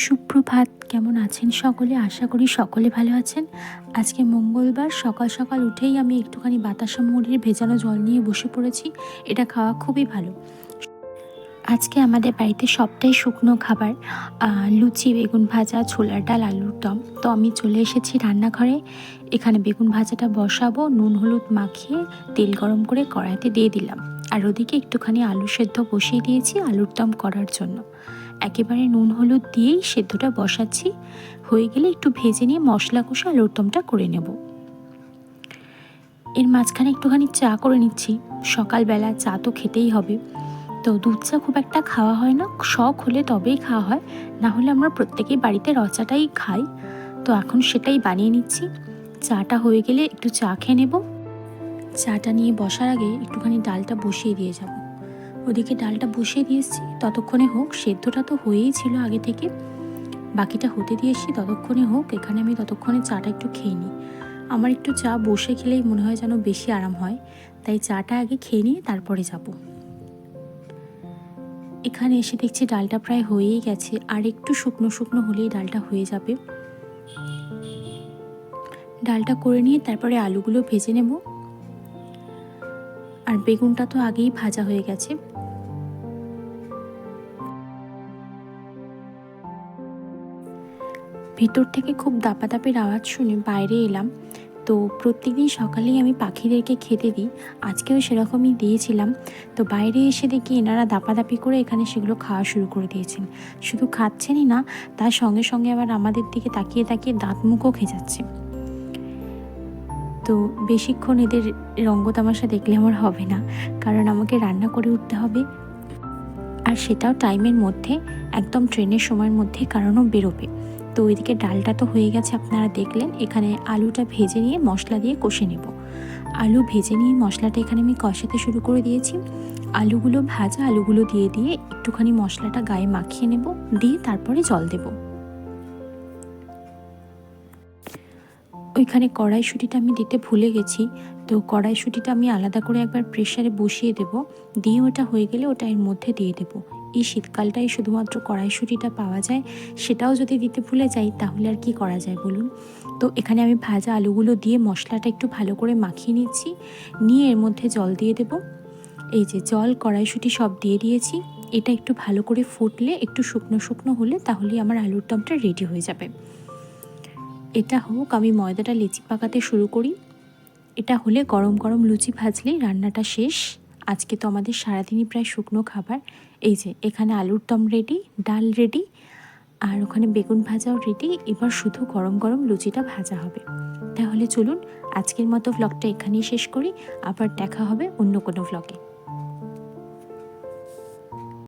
সুপ্রভাত, কেমন আছেন সকলে? আশা করি সকলে ভালো আছেন। আজকে মঙ্গলবার, সকাল সকাল উঠেই আমি একটুখানি বাতাসা মুড়ির ভেজানো জল নিয়ে বসে পড়েছি। এটা খাওয়া খুবই ভালো। আজকে আমাদের বাড়িতে সবটাই শুকনো খাবার লুচি, বেগুন ভাজা, ছোলার ডাল, আলুর দম। তো আমি চলে এসেছি রান্নাঘরে। এখানে বেগুন ভাজাটা বসাবো, নুন, হলুদ মাখিয়ে তেল গরম করে কড়াইতে দিয়ে দিলাম। আর ওদিকে একটুখানি আলু সেদ্ধ বসিয়ে দিয়েছি আলুর দম করার জন্য। একেবারে নুন হলুদ দিয়েই সেদ্ধটা বসাচ্ছি। হয়ে গেলে একটু ভেজে নিয়ে মশলা কষে আলুর দমটা করে নেব। এর মাঝখানে একটুখানি চা করে নিচ্ছি। সকালবেলা চা তো খেতেই হবে। তো দুধ চা খুব একটা খাওয়া হয় না। শখ হলে তবেই খাওয়া হয়। না হলে আমরা প্রত্যেকেই বাড়িতে রচাটাই খাই। তো এখন সেটাই বানিয়ে নিচ্ছি। চাটা হয়ে গেলে একটু চা খেয়ে নেব। চাটা নিয়ে বসার আগে একটুখানি ডালটা বসিয়ে দিয়ে যাব। ওদিকে ডালটা বসিয়ে দিয়েছি। ততক্ষণে হোক, সেদ্ধটা তো হয়েই ছিল আগে থেকে। বাকিটা হতে দিয়েছি, ততক্ষণে হোক, এখানে আমি ততক্ষণে চাটা একটু খেয়ে নিই। আমার একটু চা বসে খেলেই মনে হয় যেন বেশি আরাম হয়। তাই চাটা আগে খেয়ে নিয়ে তারপরে যাব। এখানে এসে দেখছি ডালটা প্রায় হয়েই গেছে। আর একটু শুকনো শুকনো হলেই ডালটা হয়ে যাবে। ডালটা করে নিয়ে তারপরে আলুগুলো ভেজে নেব। আর বেগুনটা তো আগেই ভাজা হয়ে গেছে। ভিতর থেকে খুব দাপাদাপির আওয়াজ শুনে বাইরে এলাম। তো প্রত্যেকদিন সকালেই আমি পাখিদেরকে খেতে দিই। আজকেও সেরকমই দিয়েছিলাম। তো বাইরে এসে দেখি এনারা দাপাদাপি করে এখানে সেগুলো খাওয়া শুরু করে দিয়েছেন। শুধু খাচ্ছেনই না, তার সঙ্গে সঙ্গে আবার আমাদের দিকে তাকিয়ে তাকিয়ে দাঁত মুখও খেজাচ্ছে তো বেশিক্ষণ এদের রঙ্গ তামাশা দেখলে আমার হবে না, কারণ আমাকে রান্না করে উঠতে হবে। আর সেটাও টাইমের মধ্যে, একদম ট্রেনের সময়ের মধ্যে কারণও বেরোবে। তো ওইদিকে ডালটা তো হয়ে গেছে, আপনারা দেখলেন। এখানে আলুটা ভেজে নিয়ে মশলা দিয়ে কষে নেব। আলু ভেজে নিয়ে মশলাটা এখানে আমি কষাতে শুরু করে দিয়েছি। আলুগুলো ভাজা, আলুগুলো দিয়ে দিয়ে একটুখানি মশলাটা গায়ে মাখিয়ে নেব, দিয়ে তারপরে জল দেব। ওইখানে কড়াইশুঁটিটা আমি দিতে ভুলে গেছি, তো কড়াইশুঁটিটা আমি আলাদা করে একবার প্রেশারে বসিয়ে দেব। দিয়ে ওটা হয়ে গেলে ওটা এর মধ্যে দিয়ে দেব। এই শীতকালটাই শুধুমাত্র কড়াইশুঁটিটা পাওয়া যায়, সেটাও যদি দিতে ভুলে যাই, তাহলে আর কি করা যায় বলুন? তো এখানে আমি ভাজা আলুগুলো দিয়ে মশলাটা একটু ভালো করে মাখিয়ে নিচ্ছি। নিয়ে এর মধ্যে জল দিয়ে দেব। এই যে জল, কড়াইশুঁটি সব দিয়ে দিয়েছি। এটা একটু ভালো করে ফুটলে, একটু শুকনো শুকনো হলে তাহলেই আমার আলুর দমটা রেডি হয়ে যাবে। এটা হোক, আমি ময়দাটা লেচি পাকাতে শুরু করি। এটা হলে গরম গরম লুচি ভাজলেই রান্নাটা শেষ। আজকে তো আমাদের সারাদিনই প্রায় শুকনো খাবার। এই যে, এখানে আলুর দম রেডি ডাল রেডি আর ওখানে বেগুন ভাজাও রেডি এবার শুধু গরম গরম লুচিটা ভাজা হবে। তাহলে চলুন, আজকের মতো ভ্লগটা এখানেই শেষ করি। আবার দেখা হবে অন্য কোনো ভ্লগে